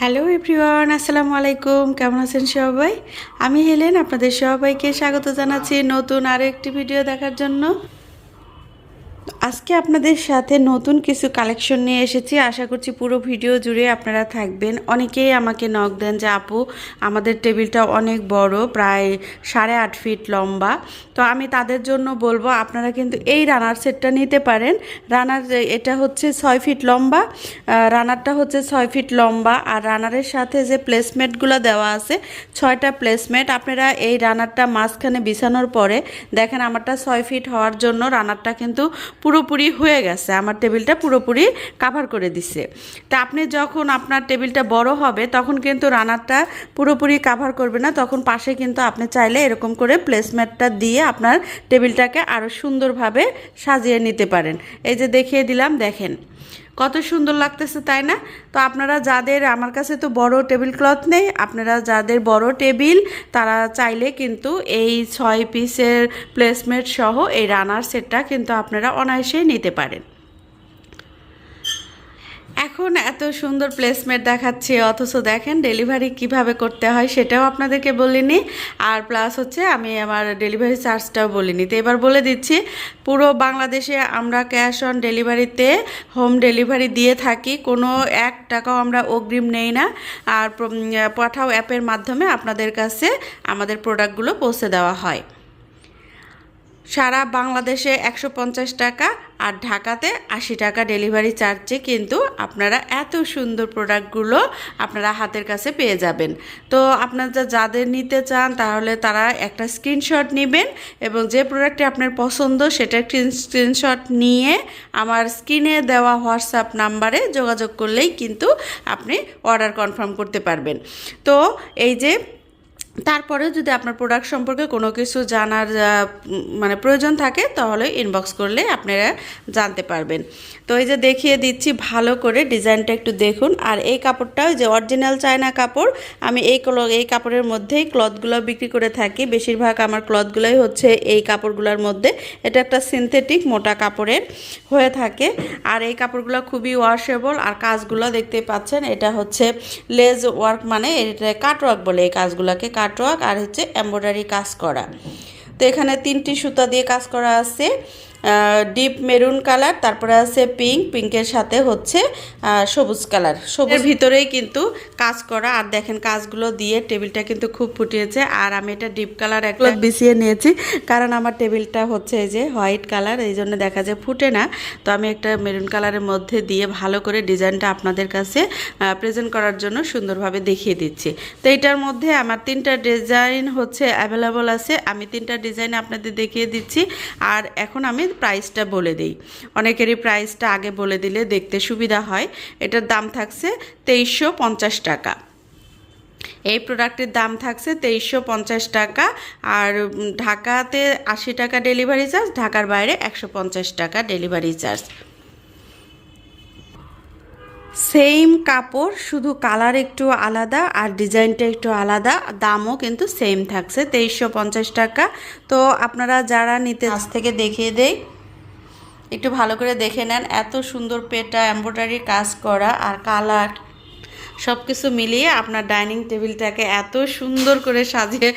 Hello everyone, আসসালামু আলাইকুম। কেমন আছেন সবাই? আমি হেলেন, আপনাদের সবাইকে স্বাগত জানাচ্ছি নতুন আরও একটি ভিডিও দেখার জন্য। আজকে আপনাদের সাথে নতুন কিছু কালেকশন নিয়ে এসেছি। আশা করছি পুরো ভিডিও জুড়ে আপনারা থাকবেন। অনেকেই আমাকে নক দেন যে, আপু, আমাদের টেবিলটা অনেক বড়, প্রায় সাড়ে আট ফিট লম্বা। তো আমি তাদের জন্য বলব, আপনারা কিন্তু এই রানার সেটটা নিতে পারেন। রানার এটা হচ্ছে ছয় ফিট লম্বা রানারটা হচ্ছে ছয় ফিট লম্বা, আর রানারের সাথে যে প্লেসমেন্টগুলো দেওয়া আছে, ছয়টা প্লেসমেন্ট আপনারা এই রানারটা মাঝখানে বিছানোর পরে, দেখেন আমারটা ছয় ফিট হওয়ার জন্য রানারটা কিন্তু পুরোপুরি হয়ে গেছে। আমার টেবিলটা পুরোপুরি কাভার করে দিছে। তা আপনি যখন আপনার টেবিলটা বড় হবে, তখন কিন্তু রানারটা পুরোপুরি কাভার করবে না। তখন পাশে কিন্তু আপনি চাইলে এরকম করে প্লেসমেন্টটা দিয়ে আপনার টেবিলটাকে আরও সুন্দরভাবে সাজিয়ে নিতে পারেন। এই যে দেখিয়ে দিলাম, দেখেন। কত সুন্দর লাগতেছে, তাই না? তো আপনারা যাদের, আমার কাছে তো বড় টেবিল ক্লথ নেই, আপনারা যাদের বড় টেবিল, তারা চাইলে কিন্তু এই ছয় পিসের প্লেসমেন্ট সহ এই রানার সেটটা কিন্তু আপনারা অনায়াসেই নিতে পারেন। এখন এত সুন্দর প্লেসমেন্ট দেখাচ্ছে, অথচ দেখেন ডেলিভারি কীভাবে করতে হয় সেটাও আপনাদেরকে বলিনি। আর প্লাস হচ্ছে আমি আমার ডেলিভারি চার্জটাও বলিনি। তো এবার বলে দিচ্ছি, পুরো বাংলাদেশে আমরা ক্যাশ অন ডেলিভারিতে হোম ডেলিভারি দিয়ে থাকি। কোনো এক টাকাও আমরা অগ্রিম নেই না। আর পাঠাও অ্যাপের মাধ্যমে আপনাদের কাছে আমাদের প্রোডাক্টগুলো পৌঁছে দেওয়া হয়। সারা বাংলাদেশে একশো পঞ্চাশ টাকা আর ঢাকাতে আশি টাকা ডেলিভারি চার্জে কিন্তু আপনারা এত সুন্দর প্রোডাক্টগুলো আপনারা হাতের কাছে পেয়ে যাবেন। তো আপনারা যাদের নিতে চান তাহলে তারা একটা স্ক্রিনশট নেবেন এবং যে প্রোডাক্টটি আপনার পছন্দ সেটা স্ক্রিনশট নিয়ে আমার স্ক্রিনে দেওয়া হোয়াটসঅ্যাপ নাম্বারে যোগাযোগ করলেই কিন্তু আপনি অর্ডার কনফার্ম করতে পারবেন। তো এই যে তারপরেও যদি আপনার প্রোডাক্ট সম্পর্কে কোনো কিছু জানার মানে প্রয়োজন থাকে, তাহলে ইনবক্স করলে আপনারা জানতে পারবেন। তো এই যে দেখিয়ে দিচ্ছি, ভালো করে ডিজাইনটা একটু দেখুন। আর এই কাপড়টা যে অরিজিনাল চায়না কাপড়, আমি এই কল- এই কাপড়ের মধ্যেই ক্লথগুলো বিক্রি করে থাকি। বেশিরভাগ আমার ক্লথগুলোই হচ্ছে এই কাপড়গুলোর মধ্যে। এটা একটা সিনথেটিক মোটা কাপড়ের হয়ে থাকে। আর এই কাপড়গুলো খুবই ওয়াশেবল আর কাজগুলো দেখতে পাচ্ছেন, এটা হচ্ছে লেজ ওয়ার্ক মানে এটা কাটওয়ার্ক বলে এই কাজগুলোকে। কাটওয়ার্ক আর হচ্ছে এমব্রয়ডারি কাজ করা। তো এখানে তিনটি সুতা দিয়ে কাজ করা আছে। ডিপ মেরুন কালার তারপরে আছে পিঙ্ক পিঙ্কের সাথে হচ্ছে সবুজ কালার। সবুজের ভিতরেই কিন্তু কাজ করা আর দেখেন কাজগুলো দিয়ে টেবিলটা কিন্তু খুব ফুটিয়েছে আর আমি এটা ডিপ কালার একটা বিছিয়ে নিয়েছি কারণ আমার টেবিলটা হচ্ছে এই যে হোয়াইট কালার এই জন্য দেখা যায় ফুটে না। তো আমি একটা মেরুন কালারের মধ্যে দিয়ে ভালো করে ডিজাইনটা আপনাদের কাছে প্রেজেন্ট করার জন্য সুন্দরভাবে দেখিয়ে দিচ্ছি। তো এটার মধ্যে আমার তিনটা ডিজাইন হচ্ছে অ্যাভেলেবল আছে আমি তিনটা ডিজাইন আপনাদের দেখিয়ে দিচ্ছি আর এখন আমি প্রাইসটা বলে দিই। অনেকেরই প্রাইসটা আগে বলে দিলে দেখতে সুবিধা হয়। এটার দাম থাকছে তেইশশো পঞ্চাশ টাকা। এই প্রোডাক্টের দাম থাকছে তেইশশো পঞ্চাশ টাকা আর ঢাকাতে আশি টাকা ডেলিভারি চার্জ ঢাকার বাইরে একশো পঞ্চাশ টাকা ডেলিভারি চার্জ সেম কাপড়, শুধু কালার একটু আলাদা আর ডিজাইনটা একটু আলাদা, দামও কিন্তু সেম থাকছে, তেইশশো পঞ্চাশ টাকা। তো আপনারা যারা নিতে আজ থেকে দেখিয়ে দেই, একটু ভালো করে দেখে নেন, এত সুন্দর পেটা এমব্রয়ডারি কাজ করা আর কালার সব কিছু মিলিয়ে আপনার ডাইনিং টেবিলটাকে এত সুন্দর করে সাজিয়ে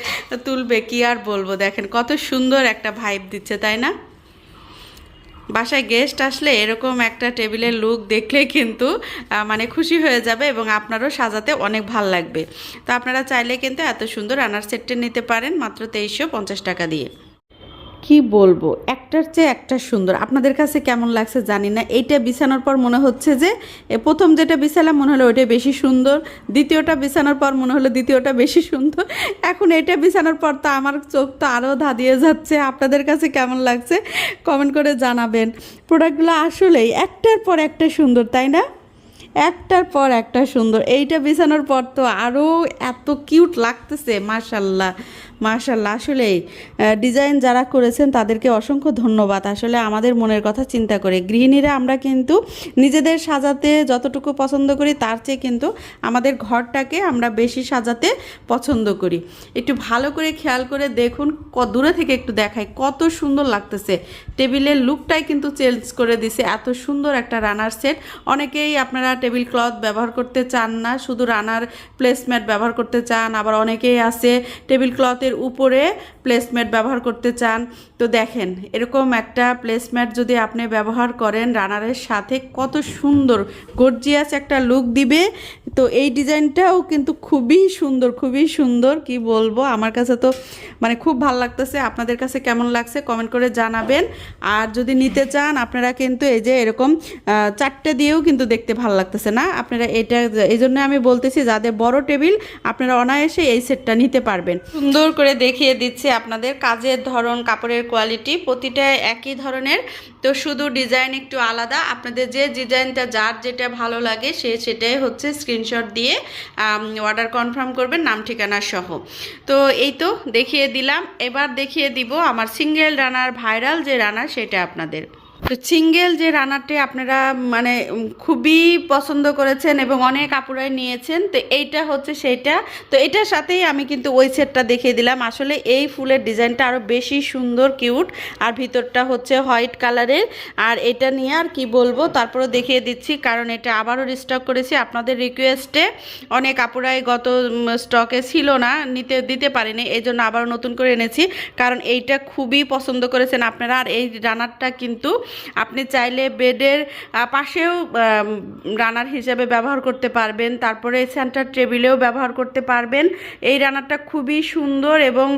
তুলবে, কি আর বলব দেখেন, কত সুন্দর একটা ভাইব দিচ্ছে, তাই না? বাসায় গেস্ট আসলে এরকম একটা টেবিলের লুক দেখলে কিন্তু মানে খুশি হয়ে যাবে এবং আপনারও সাজাতে অনেক ভালো লাগবে। তো আপনারা চাইলে কিন্তু এত সুন্দর আনার সেটটা নিতে পারেন মাত্র তেইশশো পঞ্চাশ টাকা দিয়ে। কি বলব? একটার চেয়ে একটা সুন্দর। আপনাদের কাছে কেমন লাগছে জানি না। এইটা বিছানোর পর মনে হচ্ছে যে প্রথম যেটা বিছালাম মনে হলো ওইটা বেশি সুন্দর। দ্বিতীয়টা বিছানোর পর মনে হলো দ্বিতীয়টা বেশি সুন্দর। এখন এটা বিছানোর পর তো আমার চোখ তো আরও ধাঁধিয়ে যাচ্ছে। আপনাদের কাছে কেমন লাগছে? কমেন্ট করে জানাবেন। প্রোডাক্টগুলো আসলেই একটার পর একটা সুন্দর, তাই না? একটার পর একটা সুন্দর। এইটা বিছানোর পর তো আরও এত কিউট লাগতেছে মাশাল্লাহ মাশাল্লাহ আসলেই ডিজাইন যারা করেছেন তাদেরকে অসংখ্য ধন্যবাদ। আসলে আমাদের মনের কথা চিন্তা করে। গৃহিণীরা আমরা কিন্তু নিজেদের সাজাতে যতটুকু পছন্দ করি, তার চেয়ে কিন্তু আমাদের ঘরটাকে আমরা বেশি সাজাতে পছন্দ করি। একটু ভালো করে খেয়াল করে দেখুন, ক- দূরে থেকে একটু দেখাই। কত সুন্দর লাগতেছে। টেবিলের লুকটাই কিন্তু চেঞ্জ করে দিছে। এত সুন্দর একটা রানার সেট। অনেকেই আপনারা টেবিল ক্লথ ব্যবহার করতে চান না, শুধু রানার প্লেসম্যাট ব্যবহার করতে চান। আবার অনেকেই আছে টেবিল ক্লথের উপরে প্লেসম্যাট ব্যবহার করতে চান। তো দেখেন, এরকম একটা প্লেসম্যাট যদি আপনি ব্যবহার করেন, রানারের সাথে কত সুন্দর গর্জিয়াস একটা লুক দিবে। তো এই ডিজাইনটাও কিন্তু খুবই সুন্দর খুবই সুন্দর। কি বলব? আমার কাছে তো মানে খুব ভালো লাগতেছে। আপনাদের কাছে কেমন লাগছে কমেন্ট করে জানাবেন। আর যদি নিতে চান, আপনারা কিন্তু এই যে এরকম চারটে দিয়েও কিন্তু দেখতে ভালো লাগতেছে না। আপনারা এটা, এই জন্য আমি বলতেছি, যাদের বড় টেবিল, আপনারা অনায়াসে এই সেটটা নিতে পারবেন। সুন্দর করে দেখিয়ে দিচ্ছি আপনাদের। কাজের ধরন, কাপড়ের কোয়ালিটি প্রতিটা একই ধরনের। তো শুধু ডিজাইন একটু আলাদা। আপনাদের যে ডিজাইনটা যার যেটা ভালো লাগে, সে সেটাই হচ্ছে স্ক্রিনশট দিয়ে অর্ডার কনফার্ম করবেন নাম, ঠিকানা সহ। তো এই তো দেখিয়ে দিলাম। এবার দেখিয়ে দিব আমার সিঙ্গেল রানার ভাইরাল যে রানার সেটা আপনাদের। তো সিঙ্গেল যে রানারটি আপনারা মানে খুবই পছন্দ করেছেন এবং অনেক আপুরাই নিয়েছেন, তো এইটা হচ্ছে সেইটা। তো এটার সাথেই আমি কিন্তু ওই সেটটা দেখিয়ে দিলাম। আসলে এই ফুলের ডিজাইনটা আরও বেশি সুন্দর, কিউট, আর ভিতরটা হচ্ছে হোয়াইট কালারের। আর এটা নিয়ে আর কি বলব তারপরে দেখিয়ে দিচ্ছি, কারণ এটা আবারও রিস্টক করেছি। আপনাদের রিকোয়েস্টে অনেক আপুরাই গত স্টকে ছিল না, নিতে, দিতে পারিনি এই জন্য আবারও নতুন করে এনেছি। কারণ এইটা খুবই পছন্দ করেছেন আপনারা, আর এই রানারটা কিন্তু আপনি চাইলে বেডের পাশেও রানার হিসেবে ব্যবহার করতে পারবেন, তারপরে সেন্টার টেবিলেও ব্যবহার করতে পারবেন। এই রানারটা খুবই সুন্দর এবং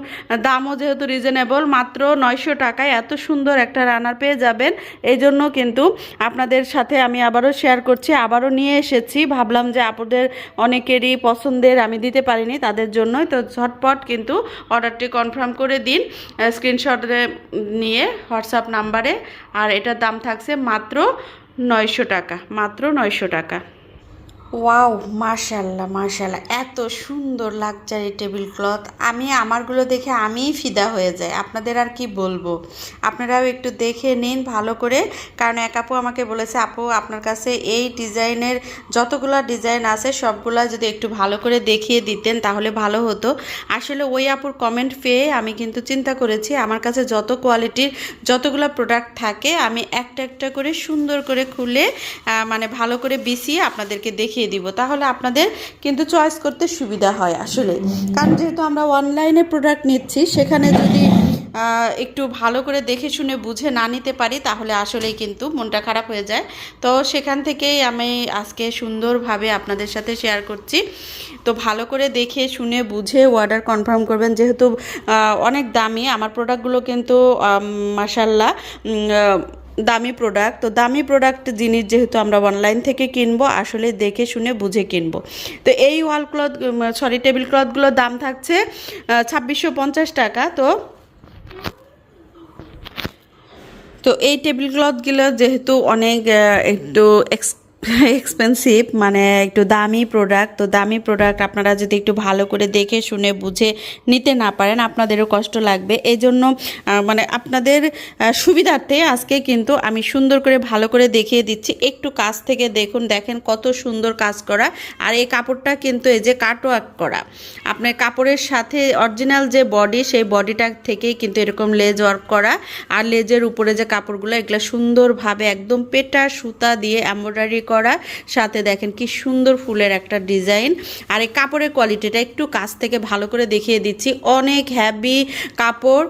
দামও যেহেতু রিজনেবল, মাত্র নয়শো টাকায় এত সুন্দর একটা রানার পেয়ে যাবেন। এই জন্য কিন্তু আপনাদের সাথে আমি আবারও শেয়ার করছি, আবারও নিয়ে এসেছি। ভাবলাম যে আপনাদের অনেকেরই পছন্দের, আমি দিতে পারিনি তাদের জন্যই, তো ঝটপট কিন্তু অর্ডারটি কনফার্ম করে দিন। স্ক্রিনশটে নিয়ে হোয়াটসঅ্যাপ নাম্বারে আর এটার দাম থাকছে মাত্র নয়শো টাকা মাত্র নয়শো টাকা। ওয়াও মাশাল্লাহ মাশাল্লাহ এত সুন্দর লাক্সারি টেবিল ক্লথ আমি আমারগুলো দেখে আমিই ফিদা হয়ে যাই। আপনাদের আর কি বলব? আপনারাও একটু দেখে নিন ভালো করে। কারণ এক আপু আমাকে বলেছে, আপু, আপনার কাছে এই ডিজাইনের যতগুলো ডিজাইন আছে, সবগুলা যদি একটু ভালো করে দেখিয়ে দিতেন, তাহলে ভালো হতো। আসলে ওই আপুর কমেন্ট পেয়ে আমি কিন্তু চিন্তা করেছি, আমার কাছে যত কোয়ালিটির যতগুলো প্রোডাক্ট থাকে, আমি একটা একটা করে সুন্দর করে খুলে মানে ভালো করে বিছিয়ে আপনাদেরকে দেখিয়ে দিব, তাহলে আপনাদের কিন্তু চয়েস করতে সুবিধা হয় আসলে। কারণ যেহেতু আমরা অনলাইনে প্রোডাক্ট নিচ্ছি, সেখানে যদি একটু ভালো করে দেখে শুনে বুঝে না নিতে পারি, তাহলে আসলেই কিন্তু মনটা খারাপ হয়ে যায়। তো সেখান থেকেই আমি আজকে সুন্দরভাবে আপনাদের সাথে শেয়ার করছি। তো ভালো করে দেখে শুনে বুঝে অর্ডার কনফার্ম করবেন, যেহেতু অনেক দামি, আমার প্রোডাক্টগুলো কিন্তু মাসাল্লাহ দামি প্রোডাক্ট তো দামি প্রোডাক্ট জিনিস যেহেতু আমরা অনলাইন থেকে কিনবো, আসলে দেখে শুনে বুঝে কিনবো। তো এই ওয়াল ক্লথ সরি টেবিল ক্লথগুলোর দাম থাকছে ছাব্বিশশো টাকা, তো তো এই টেবিল ক্লথগুলো যেহেতু অনেক একটু এক্স এক্সপেন্সিভ মানে একটু দামি প্রোডাক্ট তো দামি প্রোডাক্ট আপনারা যদি একটু ভালো করে দেখে, শুনে, বুঝে নিতে না পারেন, আপনাদেরও কষ্ট লাগবে। এই জন্য মানে আপনাদের সুবিধার্থে আজকে কিন্তু আমি সুন্দর করে, ভালো করে দেখিয়ে দিচ্ছি। একটু কাছ থেকে দেখুন, দেখেন কত সুন্দর কাজ করা। আর এই কাপড়টা কিন্তু এই যে কাটওয়ার্ক করা। আপনার কাপড়ের সাথে অরিজিনাল যে বডি সেই বডিটা থেকেই কিন্তু এরকম লেজ ওয়ার্ক করা। আর লেজের উপরে যে কাপড়গুলো, এগুলো সুন্দরভাবে একদম পেটা সুতা দিয়ে এমব্রয়ডারি করা। সাথে দেখেন কি সুন্দর ফুলের একটা ডিজাইন। আর এই কাপড়ের কোয়ালিটিটা একটু কাছ থেকে ভালো করে দেখিয়ে দিচ্ছি। অনেক হ্যাভি কাপড়।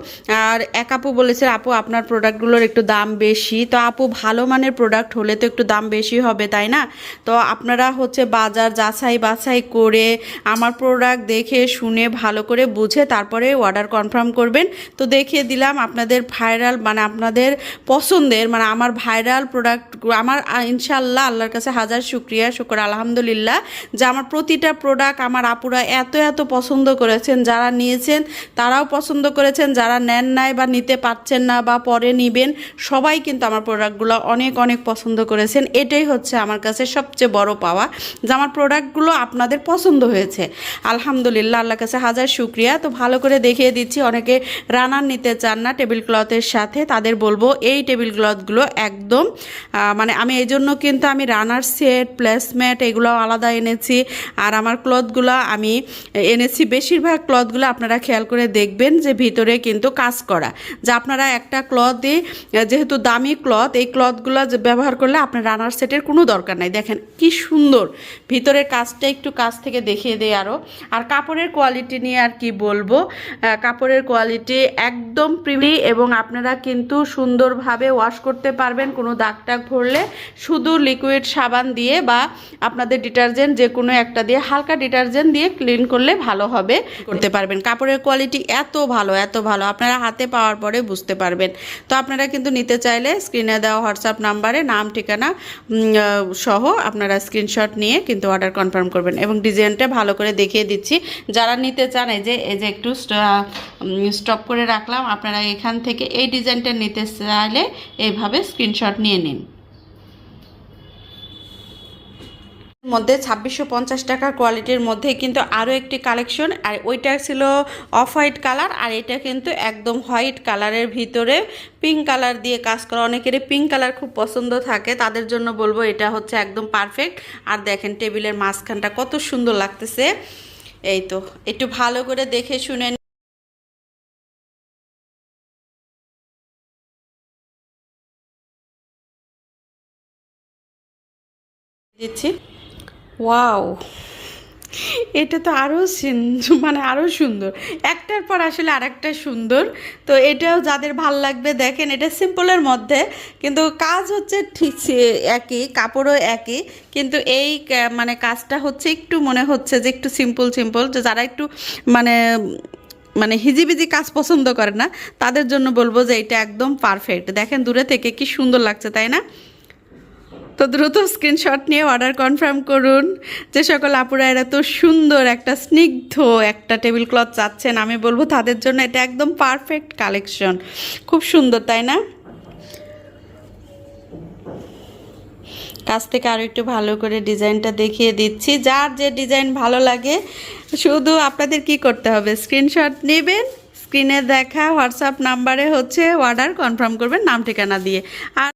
আর এক আপু বলেছে, আপু, আপনার প্রোডাক্টগুলোর একটু দাম বেশি। তো আপু, ভালো মানের প্রোডাক্ট হলে তো একটু দাম বেশি হবে, তাই না? তো আপনারা হচ্ছে বাজার যাচাই বাছাই করে আমার প্রোডাক্ট দেখে, শুনে, ভালো করে বুঝে তারপরে অর্ডার কনফার্ম করবেন। তো দেখিয়ে দিলাম আপনাদের ভাইরাল মানে আপনাদের পছন্দের মানে আমার ভাইরাল প্রোডাক্ট আমার ইনশাল্লাহ আল্লাহর আল্লাহর কাছে হাজার শুক্রিয়া, শুক্র, আলহামদুলিল্লাহ, যে আমার প্রতিটা প্রোডাক্ট আমার আপুরা এত এত পছন্দ করেছেন, যারা নিয়েছেন তারাও পছন্দ করেছেন, যারা নেন নাই বা নিতে পারছেন না বা পরে নিবেন, সবাই কিন্তু আমার প্রোডাক্টগুলো অনেক অনেক পছন্দ করেছেন। এটাই হচ্ছে আমার কাছে সবচেয়ে বড় পাওয়া যে আমার প্রোডাক্টগুলো আপনাদের পছন্দ হয়েছে। আলহামদুলিল্লাহ, আল্লাহর কাছে হাজার শুক্রিয়া। তো ভালো করে দেখিয়ে দিচ্ছি, অনেকে রানার নিতে চান না টেবিল ক্লথের সাথে, তাদের বলব এই টেবিল ক্লথগুলো একদম মানে আমি এই জন্য কিন্তু আমি রানার সেট প্লেসমেট এগুলো আলাদা এনেছি। আর আমার ক্লথগুলো আমি এনেছি, বেশিরভাগ ক্লথগুলো আপনারা খেয়াল করে দেখবেন যে ভিতরে কিন্তু কাজ করা। যে আপনারা একটা ক্লথে যেহেতু দামি ক্লথ এই ক্লথগুলো ব্যবহার করলে আপনার রানার সেটের কোনো দরকার নাই। দেখেন কি সুন্দর। ভিতরের কাজটা একটু কাছ থেকে দেখিয়ে দেয় আরও আর কাপড়ের কোয়ালিটি নিয়ে আর কি বলব? কাপড়ের কোয়ালিটি একদম প্রিমি এবং আপনারা কিন্তু সুন্দরভাবে ওয়াশ করতে পারবেন। কোনো দাগ টাগ ভরলে শুধু লিকুইড সাবান দিয়ে বা আপনাদের ডিটারজেন্ট যে কোনো একটা দিয়ে হালকা ডিটারজেন্ট দিয়ে ক্লিন করলে ভালো হবে। করতে পারবেন। কাপড়ের কোয়ালিটি এত ভালো এত ভালো। আপনারা হাতে পাওয়ার পরে বুঝতে পারবেন। তো আপনারা কিন্তু নিতে চাইলে স্ক্রিনে দেওয়া হোয়াটসঅ্যাপ নাম্বারে নাম, ঠিকানা সহ আপনারা স্ক্রিনশট নিয়ে কিন্তু অর্ডার কনফার্ম করবেন। এবং ডিজাইনটা ভালো করে দেখিয়ে দিচ্ছি। যারা নিতে চান, এই যে এই যে একটু স্টপ করে রাখলাম, আপনারা এখান থেকে এই ডিজাইনটা নিতে চাইলে এইভাবে স্ক্রিনশট নিয়ে নিন। মধ্যে ছাব্বিশশো পঞ্চাশ টাকার কোয়ালিটির মধ্যে কিন্তু আরও একটি কালেকশন। আর ওইটা ছিল অফ হোয়াইট কালার, আর এটা কিন্তু একদম হোয়াইট কালারের ভিতরে পিঙ্ক কালার দিয়ে কাজ করা। অনেকেরই পিঙ্ক কালার খুব পছন্দ থাকে, তাদের জন্য বলব এটা হচ্ছে একদম পারফেক্ট। আর দেখেন টেবিলের মাঝখানটা কত সুন্দর লাগতেছে। এই তো, একটু ভালো করে দেখে শুনে দিচ্ছি। ওয়াও এটা তো আরও মানে আরও সুন্দর। একটার পর আসলে আরেকটা সুন্দর। তো এটাও যাদের ভালো লাগবে দেখেন, এটা সিম্পলের মধ্যে, কিন্তু কাজ হচ্ছে ঠিক একই, কাপড়ও একই, কিন্তু এই মানে কাজটা হচ্ছে একটু মনে হচ্ছে যে একটু সিম্পল সিম্পল, যে যারা একটু মানে মানে হিজিবিজি কাজ পছন্দ করে না, তাদের জন্য বলব যে এটা একদম পারফেক্ট। দেখেন দূরে থেকে কি সুন্দর লাগছে, তাই না? তো দ্রুত স্ক্রিনশট নিয়ে অর্ডার কনফার্ম করুন যে সকল আপুরা, এরা তো সুন্দর, একটা স্নিগ্ধ, একটা টেবিল ক্লথ চাচ্ছেন। আমি বলব তাদের জন্য এটা একদম পারফেক্ট কালেকশন খুব সুন্দর, তাই না? কাছ থেকে আরও একটু ভালো করে ডিজাইনটা দেখিয়ে দিচ্ছি। যার যে ডিজাইন ভালো লাগে, শুধু আপনাদের কি করতে হবে? স্ক্রিনশট নেবেন স্ক্রিনে দেখা, হোয়াটসঅ্যাপ নাম্বারে হচ্ছে অর্ডার কনফার্ম করবেন, নাম ঠিকানা দিয়ে। আর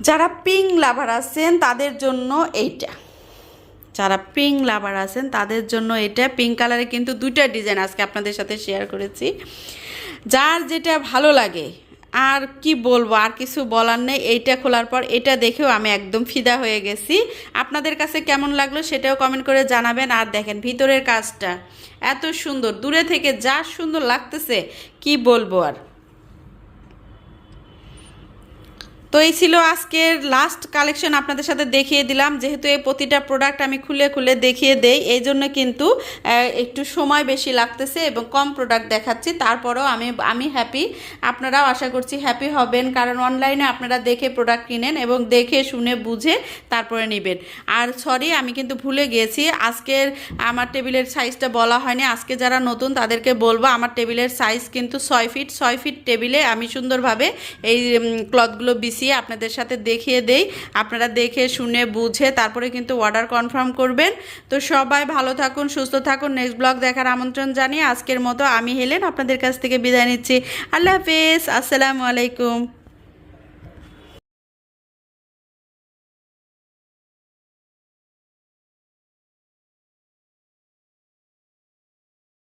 যারা পিং লাভার আছেন, তাদের জন্য এইটা। যারা পিঙ্ক লাভার আছেন, তাদের জন্য এটা। পিঙ্ক কালারে কিন্তু দুইটা ডিজাইন আজকে আপনাদের সাথে শেয়ার করেছি। যার যেটা ভালো লাগে, আর কি বলব, আর কিছু বলার নেই, এইটা খোলার পর এটা দেখেও আমি একদম ফিদা হয়ে গেছি। আপনাদের কাছে কেমন লাগল সেটাও কমেন্ট করে জানাবেন। আর দেখেন ভিতরের কাজটা, এত সুন্দর। দূরে থেকে যা সুন্দর লাগতেছে, কি বলব আর। তো এই ছিল আজকের লাস্ট কালেকশন আপনাদের সাথে দেখিয়ে দিলাম। যেহেতু এই প্রতিটা প্রোডাক্ট আমি খুলে খুলে দেখিয়ে দেই, এই জন্য কিন্তু একটু সময় বেশি লাগতেছে এবং কম প্রোডাক্ট দেখাচ্ছি। তারপরেও আমি আমি হ্যাপি আপনারাও আশা করছি হ্যাপি হবেন, কারণ অনলাইনে আপনারা দেখে প্রোডাক্ট কিনেন এবং দেখে, শুনে, বুঝে তারপরে নেবেন। আর সরি আমি কিন্তু ভুলে গিয়েছি, আজকের আমার টেবিলের সাইজটা বলা হয়নি। আজকে যারা নতুন, তাদেরকে বলব, আমার টেবিলের সাইজ কিন্তু ছয় ফিট ছয় ফিট টেবিলে আমি সুন্দরভাবে এই ক্লথগুলো বিছিয়ে আপনাদের সাথে দেখিয়ে দেই। আপনারা দেখে, শুনে, বুঝে, তারপরে কিন্তু অর্ডার কনফার্ম করবেন। তো সবাই ভালো থাকুন, সুস্থ থাকুন। নেক্সট ব্লগ দেখার আমন্ত্রণ জানিয়ে আজকের মতো আমি, হেলেন, আপনাদের কাছ থেকে বিদায় নিচ্ছি। আল্লাহ হাফেজ, আসসালামু আলাইকুম।